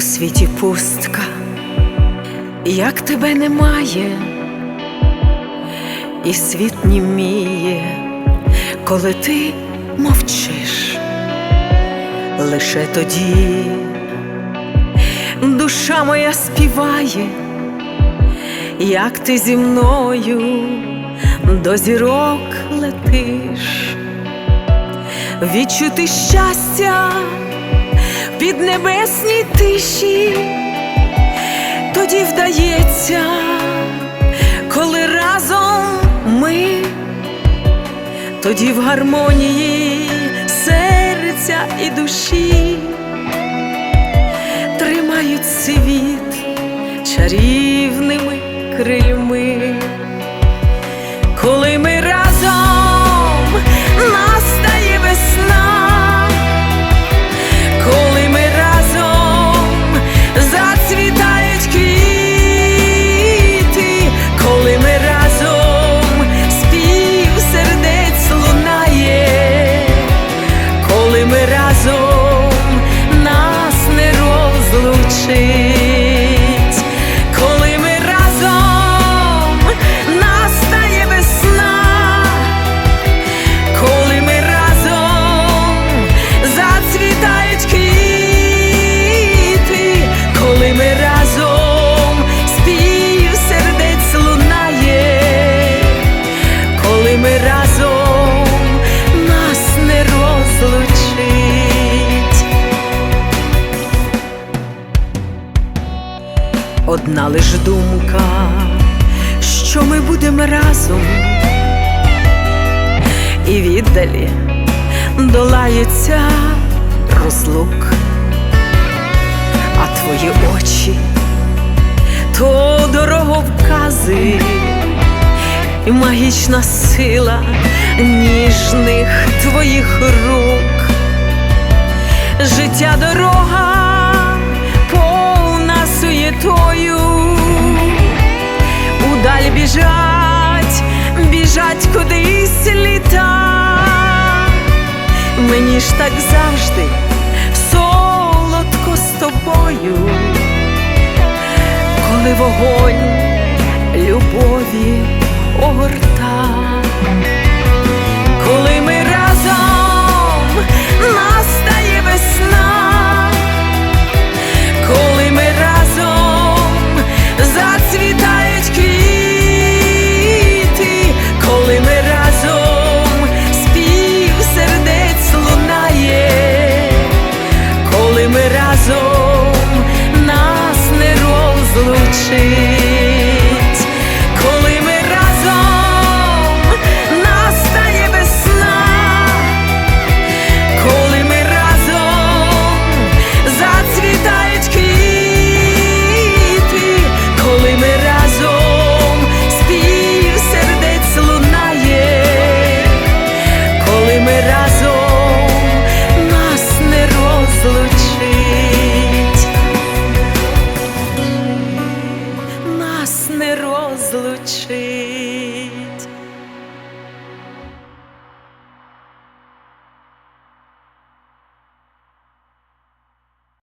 світі пустка, як тебе немає, і світ німіє, коли ти мовчиш, лише тоді душа моя співає, як ти зі мною до зірок летиш, відчути щастя піднебесній тиші, тоді вдається, коли разом ми, тоді в гармонії серця і душі тримають світ чарівними крильми, see. Одна лиш думка, що ми будемо разом, і віддалі долається розлук, а твої очі то дороговкази, і магічна сила ніжних твоїх рук, життя дорога біжать, біжать кудись літа. Мені ж так завжди солодко з тобою, коли вогонь любові огорта, коли